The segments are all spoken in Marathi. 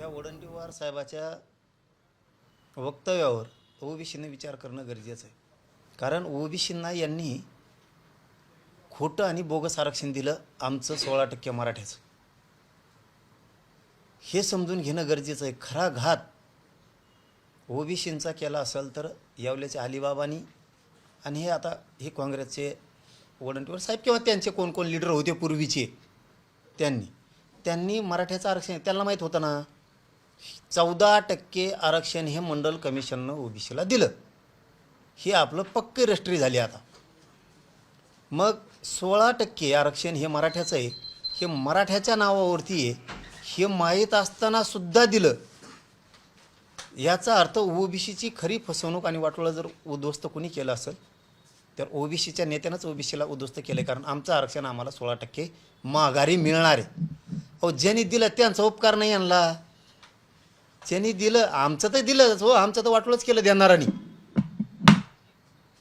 ह्या वडंटीवार साहेबाच्या वक्तव्यावर ओबीसीने विचार करणं गरजेचं आहे. कारण ओबीसींना यांनी खोटं आणि बोगस आरक्षण दिलं आमचं सोळा टक्के मराठ्याचं. हे समजून घेणं गरजेचं आहे. खरा घात ओबीसींचा केला असेल तर यावल्याच्या अलिबाबानी आणि हे आता हे काँग्रेसचे वडंटीवर साहेब किंवा त्यांचे कोण कोण लिडर होते पूर्वीचे त्यांनी. त्यांनी मराठ्याचं आरक्षण त्यांना माहीत होतं ना? चौदा टक्के आरक्षण हे मंडल कमिशननं ओबीसीला दिलं. हे आपलं पक्के रजिस्ट्री झाली आता. मग सोळा टक्के आरक्षण हे मराठ्याचं आहे. हे मराठ्याच्या नावावरती आहे. हे माहीत असताना सुद्धा दिलं. याचा अर्थ ओबीसीची खरी फसवणूक आणि वाटोळं जर उद्ध्वस्त कोणी केलं असेल तर ओबीसीच्या नेत्यानंच ओबीसीला उद्ध्वस्त केलं कारण आमचं आरक्षण आम्हाला सोळा टक्के माघारी मिळणार आहे. अहो ज्यांनी दिलं त्यांचा उपकार नाही आणला. त्यांनी दिलं आमचं तर दिलंच हो आमचं तर वाटोळंच केलं देणारानी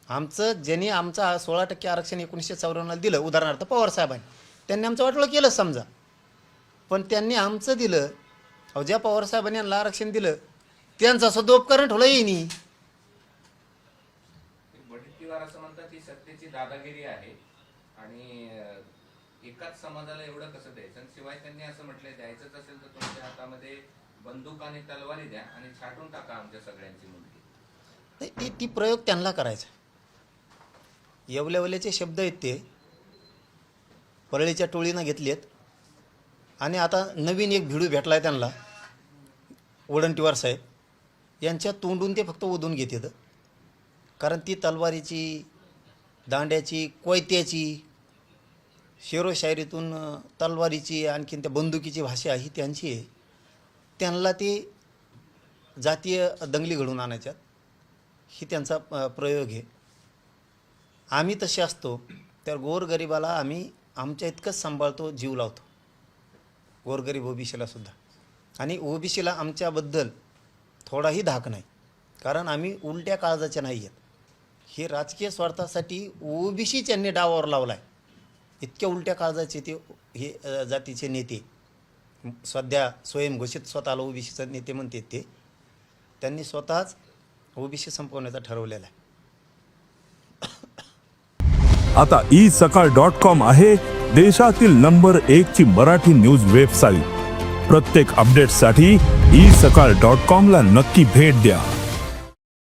आमचं ज्यांनी आमचा सोळा टक्के आरक्षण एकोणीसशे चौऱ्याण्णवला दिलं उदाहरणार्थ पवार साहेबांनी त्यांनी आमचं वाटोळं केलं समजा. पण त्यांनी आमचं दिलं अहो ज्या पवार साहेबांनी यांना आरक्षण दिलं त्यांचा सुद्धा उपकरण ठेवलं येईनी वडीलकीवार असं म्हणतात की सत्तेची दादागिरी आहे आणि एकाच समाजाला एवढं कसं द्यायचं? आणि शिवाय त्यांनी असं म्हटलंय द्यायचंच असेल तर तुमच्या हातामध्ये बंदूक आणि तलवारी द्या आणि छाटून टाका आमच्या सगळ्यांची मुलगी. नाही, ती ती प्रयोग त्यांना करायचा येवल्यावल्याचे शब्द आहेत ते. परळीच्या टोळीनं घेतलेत. आणि आता नवीन एक भिडू भेटला आहे त्यांना. वडंटीवार साहेब. यांच्या तोंडून ते फक्त ओदून घेतात कारण ती तलवारीची दांड्याची कोयत्याची शेरोशायरीतून तलवारीची आणखीन त्या बंदुकीची भाषा ही त्यांची आहे. त्यांना ते जातीय दंगली घडून आणायच्यात. ही त्यांचा प्रयोग आहे. आम्ही तसे असतो तर गोरगरिबाला आम्ही आमच्या इतकंच सांभाळतो जीव लावतो. गोरगरीब ओबीसीला सुद्धा. आणि ओबीसीला आमच्याबद्दल थोडाही धाक नाही. कारण आम्ही उलट्या काळजाच्या नाही आहेत. हे राजकीय स्वार्थासाठी ओबीसी त्यांनी डावावर लावला आहे इतक्या उलट्या काळजाचे ते हे जातीचे नेते. सध्या स्वयंघोषित स्वतःला ओबीसीचे नेते म्हणते ते. त्यांनी स्वतःच ओबीसी संपवण्याचा ठरवलेला आहे. आता ई सकाळ डॉट कॉम आहे देशातील नंबर एक ची मराठी न्यूज वेबसाईट. प्रत्येक अपडेटसाठी ई सकाळ डॉट कॉम ला नक्की भेट द्या.